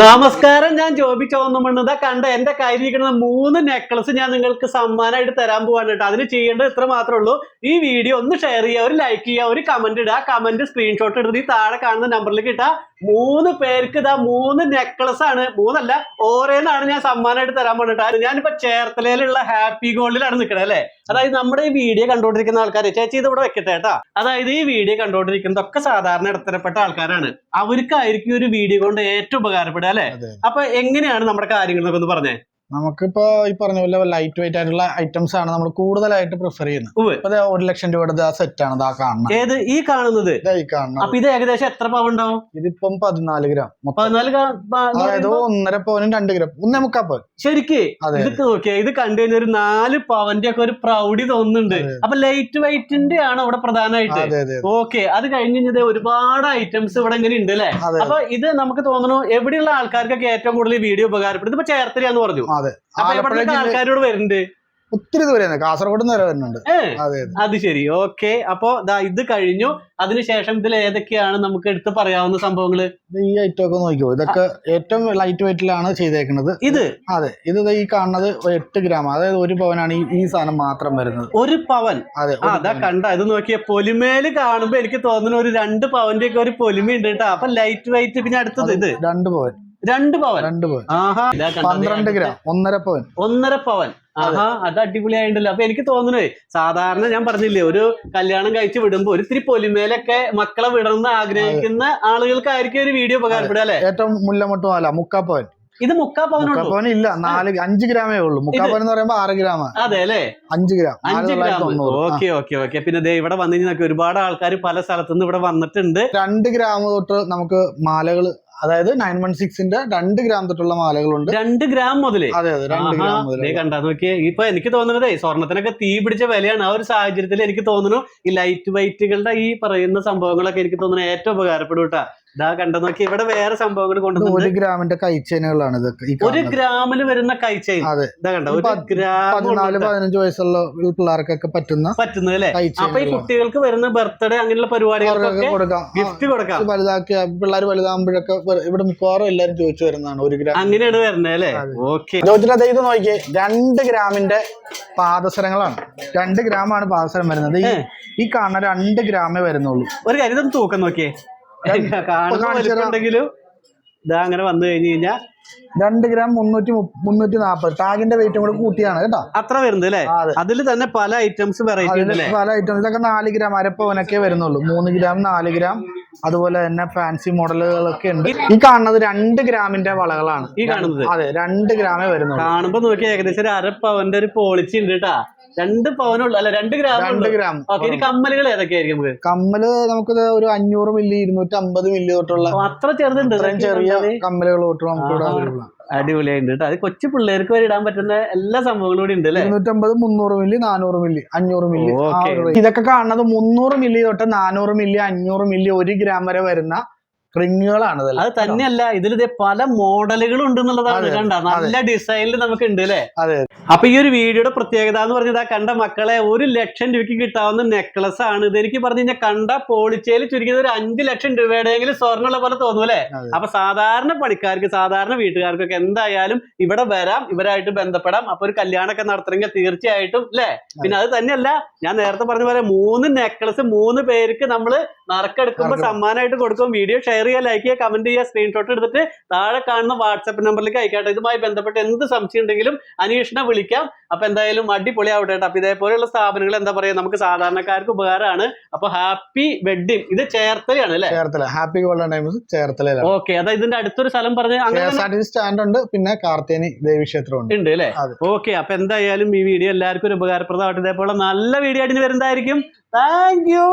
നമസ്കാരം ഞാൻ ജോബി ചോന്നമണ്ണത. കണ്ട എന്റെ കയ്യിലിരിക്കുന്ന മൂന്ന് നെക്ലസ് ഞാൻ നിങ്ങൾക്ക് സമ്മാനമായിട്ട് തരാൻ പോവാണ് കേട്ടോ. അതിന് ചെയ്യേണ്ടത് ഇത്ര മാത്രമേ ഉള്ളൂ. ഈ വീഡിയോ ഒന്ന് ഷെയർ ചെയ്യുക ഒരു ലൈക്ക് ചെയ്യുക ഒരു കമന്റ് ഇടുക. കമന്റ് സ്ക്രീൻഷോട്ട് എടുത്ത് ഈ താഴെ കാണുന്ന നമ്പറിലേക്ക് ഇട്ടാ മൂന്ന് പേർക്ക് ഇതാ മൂന്ന് നെക്ലസ് ആണ്. മൂന്നല്ല ഓരോന്നാണ് ഞാൻ സമ്മാനമായിട്ട് തരാൻ പറഞ്ഞിട്ട്. ഞാനിപ്പോ ചേർത്തലയിലുള്ള ഹാപ്പി ഗോൾഡിലാണ് നിൽക്കണത് അല്ലേ? അതായത് നമ്മുടെ ഈ വീഡിയോ കണ്ടുകൊണ്ടിരിക്കുന്ന ആൾക്കാർ ചേച്ചി ഇത് ഇവിടെ വെക്കട്ടെ കേട്ടാ. അതായത് ഈ വീഡിയോ കണ്ടുകൊണ്ടിരിക്കുന്നതൊക്കെ സാധാരണ ഇടത്തരപ്പെട്ട ആൾക്കാരാണ്. അവർക്കായിരിക്കും ഒരു വീഡിയോ കൊണ്ട് ഏറ്റവും ഉപകാരപ്പെടുക അല്ലേ? അപ്പൊ എങ്ങനെയാണ് നമ്മുടെ കാര്യങ്ങൾ എന്നൊക്കെ ഒന്ന് പറഞ്ഞേ? നമുക്കിപ്പോ ഈ പറഞ്ഞ പോലെ ലൈറ്റ് വെയിറ്റ് ആയിട്ടുള്ള ഐറ്റംസ് ആണ് നമ്മൾ കൂടുതലായിട്ട് പ്രിഫർ ചെയ്യുന്നത്. ഒരു ലക്ഷം രൂപയുടെ ആ സെറ്റ് ആണ് ആ കാണുന്നത് ഏത്? ഈ കാണുന്നത്? ഇതാ ഈ കാണുന്നത് അപ്പൊ ഇത് ഏകദേശം എത്ര പവൻ ഉണ്ടാവും ഇതിപ്പം പതിനാല് ഗ്രാം പതിനാല് അതായത് ഒന്നര പവനും രണ്ട് ഗ്രാം ഒന്നേ മുക്കാ പവൻ ശരിക്ക്? ഇത് നോക്കിയാ ഇത് കണ്ടു കഴിഞ്ഞാൽ ഒരു നാല് പവന്റെ ഒക്കെ ഒരു പ്രൗഢി തോന്നുന്നുണ്ട്. അപ്പൊ ലൈറ്റ് വെയിറ്റിന്റെ ആണ് അവിടെ പ്രധാനമായിട്ട്. ഓക്കെ അത് കഴിഞ്ഞ് കഴിഞ്ഞത് ഒരുപാട് ഐറ്റംസ് ഇവിടെ ഇങ്ങനെ ഉണ്ട് അല്ലെ? അപ്പൊ ഇത് നമുക്ക് തോന്നുന്നു എവിടെയുള്ള ആൾക്കാർക്കൊക്കെ ഏറ്റവും കൂടുതൽ വീഡിയോ ഉപകാരപ്പെടുന്നത്? ഇപ്പൊ ചേർത്തലയാന്ന് പറഞ്ഞു. അതെ. ആലപ്പുഴ ആൾക്കാരോട് വരുന്നുണ്ട്. ഒത്തിരി ദൂരെ കാസർഗോഡ് വരെ വരുന്നുണ്ട്. അതെ ശരി. ഓക്കെ. അപ്പൊ ഇത് കഴിഞ്ഞു. അതിനുശേഷം ഇതിൽ ഏതൊക്കെയാണ് നമുക്ക് എടുത്ത് പറയാവുന്ന സംഭവങ്ങൾ? ഈ ഐറ്റം ഒക്കെ നോക്കിയോ ഇതൊക്കെ ഏറ്റവും ലൈറ്റ് വെയിറ്റിലാണ് ചെയ്തേക്കുന്നത് ഇത്? അതെ. ഇത് ഈ കാണുന്നത് എട്ട് ഗ്രാം. അതായത് ഒരു പവനാണ് ഈ ഈ സാധനം മാത്രം വരുന്നത്. ഒരു പവൻ? അതെ അതാ കണ്ട. ഇത് നോക്കിയ പൊലിമേൽ കാണുമ്പോ എനിക്ക് തോന്നുന്നു ഒരു രണ്ട് പവന്റെ ഒക്കെ ഒരു പൊലിമ ഉണ്ട് കേട്ടോ. അപ്പൊ ലൈറ്റ് വെയിറ്റ് പിന്നെ അടുത്തത് ഇത്. രണ്ട് പവൻ. രണ്ട് പവൻ. രണ്ട് പവൻ. ആഹാ? പന്ത്രണ്ട് ഗ്രാം. ഒന്നര പവൻ. ഒന്നര പവൻ. ആഹാ അത് അടിപൊളിയായിട്ടുണ്ടല്ലോ അപ്പൊ എനിക്ക് തോന്നുന്നേ സാധാരണ ഞാൻ പറഞ്ഞില്ലേ ഒരു കല്യാണം കഴിച്ച് വിടുമ്പോ ഒരു ഇത്തിരി പൊലിമേലൊക്കെ മക്കളെ വിടണമെന്ന് ആഗ്രഹിക്കുന്ന ആളുകൾക്കായിരിക്കും ഒരു വീഡിയോ ഉപകാരപ്പെടുക അല്ലെ? ഏറ്റവും മുല്ലമൊട്ടും അല്ല മുക്കാ പവൻ. ഇത് മുക്കാപ്പവൻ ഇല്ല നാല് അഞ്ച് ഗ്രാമേ ഉള്ളൂ. മുക്കാപ്പവൻ എന്ന് പറയുമ്പോ ആറ് ഗ്രാമ അതെ അല്ലേ? അഞ്ച് ഗ്രാം അഞ്ച് ഗ്രാം. Okay okay okay. പിന്നെ ദേ ഇവിടെ വന്നു കഴിഞ്ഞാൽ ഒരുപാട് ആൾക്കാർ പല സ്ഥലത്തുനിന്ന് ഇവിടെ വന്നിട്ടുണ്ട്. രണ്ട് ഗ്രാം തൊട്ട് നമുക്ക് മാലകൾ അതായത് നയൻ വൺ സിക്സിന്റെ രണ്ട് ഗ്രാം തൊട്ടുള്ള മാലകളുണ്ട്. രണ്ട് ഗ്രാം മുതൽ? അതെ അതെ രണ്ട് ഗ്രാം മുതൽ ദേ കണ്ടാ നോക്കിയേ. ഇപ്പൊ എനിക്ക് തോന്നുന്നതേ സ്വർണത്തിനൊക്കെ തീ പിടിച്ച വിലയാണ്. ആ ഒരു സാഹചര്യത്തിൽ എനിക്ക് തോന്നുന്നു ഈ ലൈറ്റ് വെയിറ്റുകളുടെ ഈ പറയുന്ന സംഭവങ്ങളൊക്കെ എനിക്ക് തോന്നുന്നു ഏറ്റവും ഉപകാരപ്പെടും കേട്ടാ. ഇതാ കണ്ടു നോക്കി ഇവിടെ വേറെ സംഭവങ്ങൾ കൊണ്ടുവന്നു ഒരു ഗ്രാമിന്റെ കൈച്ചേനുകളാണ് ഇതൊക്കെ ഈ ഒരു. ഗ്രാമിൽ വരുന്ന കൈച്ചെയിൻ അതെ. ഇതാ കണ്ട ഒരു പതിനാല് പതിനഞ്ച് വയസ്സുള്ള പിള്ളേർക്കൊക്കെ പറ്റുന്ന പറ്റുന്നത് അല്ലേ? അപ്പൊ ഈ കുട്ടികൾക്ക് വരുന്ന ബർത്ത്ഡേ അങ്ങനെയുള്ള പരിപാടികൾക്കൊക്കെ അവർക്കൊക്കെ കൊടുക്കാം. ഗിഫ്റ്റ് കൊടുക്കാം. ഇത് വലുതാക്കി പിള്ളേർ വലുതാകുമ്പോഴൊക്കെ ഇവിടെ മിക്കവാറും എല്ലാരും ചോദിച്ചു വരുന്നതാണ് ഒരു ഗ്രാം. അങ്ങനെയാണ് വരുന്നത് അല്ലേ? അതെ. ഓക്കെ. ചോദിച്ചിട്ട് അതായത് ഇത് നോക്കിയേ. രണ്ട് ഗ്രാമിന്റെ പാദസരങ്ങളാണ്. രണ്ട് ഗ്രാമാണ് പാദസരം വരുന്നത്. ഈ കാണുന്ന രണ്ട് ഗ്രാമേ വരുന്നുള്ളൂ. ഒരു കാര്യം തൂക്കം നോക്കിയേ. വലിപ്പുണ്ടെങ്കിലും ഇതാ അങ്ങനെ വന്നു കഴിഞ്ഞു കഴിഞ്ഞാൽ രണ്ട് ഗ്രാം മുന്നൂറ്റി മുന്നൂറ്റി നാപ്പത്. ടാഗിന്റെ വെയിറ്റും കൂടെ കൂട്ടിയാണ് കേട്ടോ. അത്ര വരുന്നത് അല്ലേ? അതിൽ തന്നെ പല ഐറ്റംസ് വെറൈറ്റി പല ഐറ്റംസ് ഇതൊക്കെ നാല് ഗ്രാം അരപ്പവനൊക്കെ വരുന്നുള്ളൂ. മൂന്ന് ഗ്രാം നാല് ഗ്രാം അതുപോലെ തന്നെ ഫാൻസി മോഡലുകളൊക്കെ ഉണ്ട്. ഈ കാണുന്നത് രണ്ട് ഗ്രാമിന്റെ വളകളാണ്. ഈ കാണുന്നത്? അതെ രണ്ട് ഗ്രാമേ വരുന്നു കാണുമ്പോ നോക്കിയാൽ ഏകദേശം ഒരു അര പവന്റെ ഒരു പോളിച്ചി ഉണ്ട് കേട്ടാ രണ്ട് പവനുള്ളൂ. അല്ല രണ്ട് ഗ്രാം രണ്ട് ഗ്രാം. ഓക്കെ ഇനി കമ്മലുകൾ ഏതൊക്കെയായിരിക്കും നമുക്ക്? കമ്മൽ നമുക്ക് ഒരു അഞ്ഞൂറ് മില്ലി ഇരുന്നൂറ്റി അമ്പത് മില്ലി തൊട്ടുള്ള അത്ര ചെറുതുണ്ട്. ചെറിയ കമ്മലുകൾ തൊട്ട് നമുക്ക് ഇവിടെ അടിപൊളിയായിട്ടുണ്ട് കേട്ടോ അത് കൊച്ചു പിള്ളേർക്ക് വരെ ഇടാൻ പറ്റുന്ന എല്ലാ സംഭവങ്ങളും കൂടി ഉണ്ട് അല്ലേ? ഇരുന്നൂറ്റമ്പത് മുന്നൂറ് മില്ലി നാനൂറ് മില്ലി അഞ്ഞൂറ് മില്ലി. ഇതൊക്കെ കാണുന്നത് മുന്നൂറ് മില്ലി തൊട്ട് നാനൂറ് മില്ലി അഞ്ഞൂറ് മില്ലി ഒരു ഗ്രാം വരെ വരുന്ന റിങ്ങുകളാണ് അത് തന്നെയല്ല ഇതിൽ ഇതേ പല മോഡലുകളും ഉണ്ട് എന്നുള്ളതാണ് കണ്ട നല്ല ഡിസൈനിൽ നമുക്ക് ഉണ്ട് അല്ലേ അതെ. അപ്പൊ ഈ ഒരു വീഡിയോയുടെ പ്രത്യേകത എന്ന് പറഞ്ഞത് ആ കണ്ട മക്കളെ ഒരു ലക്ഷം രൂപയ്ക്ക് കിട്ടാവുന്ന നെക്ലസ് ആണ്. ഇത് എനിക്ക് പറഞ്ഞു കഴിഞ്ഞാൽ കണ്ട പോളിച്ചയിൽ ചുരുങ്ങിയത് ഒരു അഞ്ചു ലക്ഷം രൂപയുടെയെങ്കിലും സ്വർണമുള്ള പോലെ തോന്നും അല്ലേ. അപ്പൊ സാധാരണ പണിക്കാർക്ക് സാധാരണ വീട്ടുകാർക്കൊക്കെ എന്തായാലും ഇവിടെ വരാം ഇവരായിട്ട് ബന്ധപ്പെടാം. അപ്പൊ ഒരു കല്യാണമൊക്കെ നടത്തണമെങ്കിൽ തീർച്ചയായിട്ടും അല്ലേ പിന്നെ അത് തന്നെയല്ല ഞാൻ നേരത്തെ പറഞ്ഞ പോലെ മൂന്ന് നെക്ലസ് മൂന്ന് പേർക്ക് നമ്മൾ നറുക്കെടുക്കുമ്പോൾ സമ്മാനമായിട്ട് കൊടുക്കും വീഡിയോ ഷെയർ ചെയ്യുക ലൈക്ക് ചെയ്യുക കമന്റ് ചെയ്യുക സ്ക്രീൻഷോട്ട് എടുത്തിട്ട് താഴെ കാണുന്ന വാട്സപ്പ് നമ്പറിലേക്ക് അയക്കാട്ടെ. ഇതുമായി ബന്ധപ്പെട്ട് എന്ത് സംശയം ഉണ്ടെങ്കിലും അനീഷിനെ വിളിക്കാം. അപ്പൊ എന്തായാലും അടിപൊളിയാവട്ടെ കേട്ടോ. അപ്പൊ ഇതേപോലെയുള്ള സ്ഥാപനങ്ങൾ എന്താ പറയാ നമുക്ക് സാധാരണക്കാർക്ക് ഉപകാരമാണ്. അപ്പൊ ഹാപ്പി വെഡിങ് ഇത് ചേർത്തലയാണ് അല്ലേ? Cherthala. Happy golden times Cherthala okay അതായത് ഇതിന്റെ അടുത്തൊരു സ്ഥലം പറഞ്ഞ സ്റ്റാൻഡ് ഉണ്ട് പിന്നെ കാർത്തേനി ദേവീക്ഷേത്രം ഉണ്ട് ഉണ്ട് അല്ലേ. ഓക്കെ അപ്പൊ എന്തായാലും ഈ വീഡിയോ എല്ലാവർക്കും ഒരു ഉപകാരപ്രദമായിട്ട് ഇതേപോലെ നല്ല വീഡിയോ ആയിട്ട് വരുന്നതായിരിക്കും. Thank you